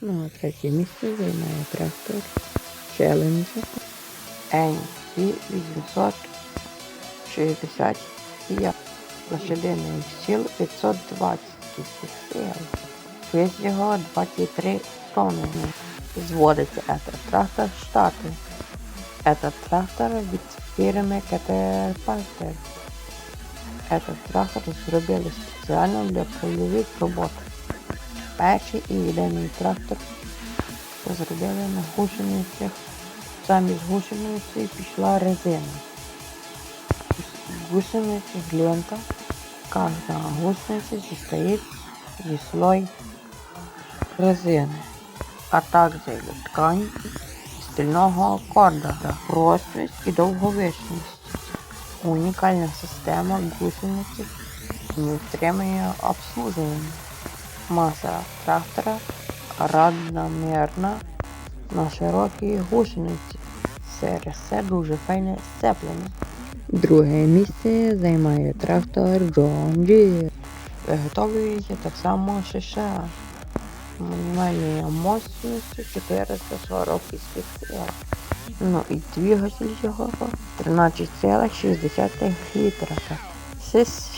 Ну, а третє місце займає трактор Challenger NC 865 лошадиних сил 520 кінських сил. Вес його 23 тонни. Зводиться этот трактор в Штати. Этот трактор від фірми Caterpillar. Этот трактор зробили спеціально для польових робот. Перший і єдиний трактор зробили на гусеницях. Замість гусениці пішла резина. Гусениці глента. Кожна гусениця состоїть зі слой резини, а також ткань стильного корда, розпис і довговічність. Унікальна система гусениці не втримує обслужування. Маса трактора равномірна на широкій гусениці. Через це дуже файне сцеплення. Друге місце займає трактор John Deere. Виготовлюється так само США. Мінімальної мощності 440 кінських. Ну і двигатель його 13,6 літра.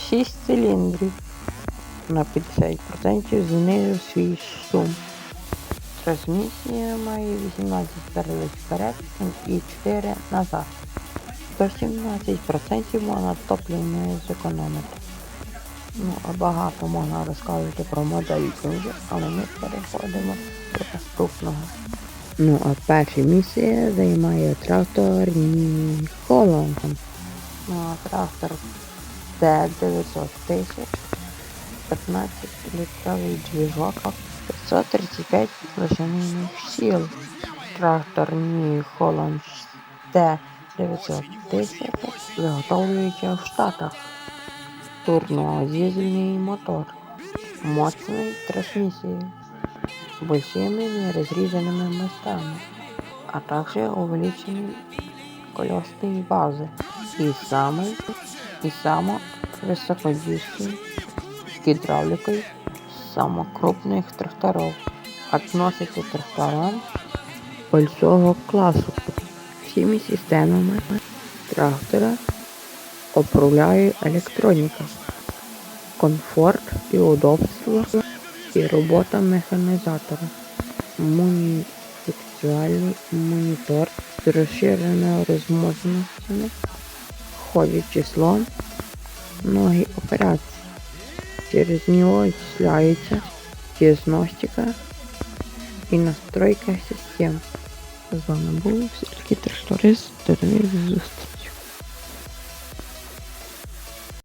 6 циліндрів. На 50% знизив свій шум. Трансмісія має 18 передач вперед і 4 назад. 117% можна топливне зекономити. Ну, а багато можна розказувати про модель дуже, але ми переходимо до наступного. Ну, а перше місце займає трактор New Ну, а трактор Т-900 тисяч, 15 літровий движок, 535 лошадиних сил. Трактор New Holland Т-900 тисяч виготовлюється в Штатах турбодизельний мотор, моцной трансмиссией, большими неразрезанными мостами, а также увеличенной колесной базы и самой и само высокодействующей гидравликой самых крупных тракторов. Относится к тракторам большого классу. Всеми системами трактора управляє електроніка, комфорт і удобство і робота механізатора. Муніфікціальний монітор з розширеною розможностями входить число многі операції. Через него исчисляется диагностика и настройка систем. З вами був. До нових зустрічей.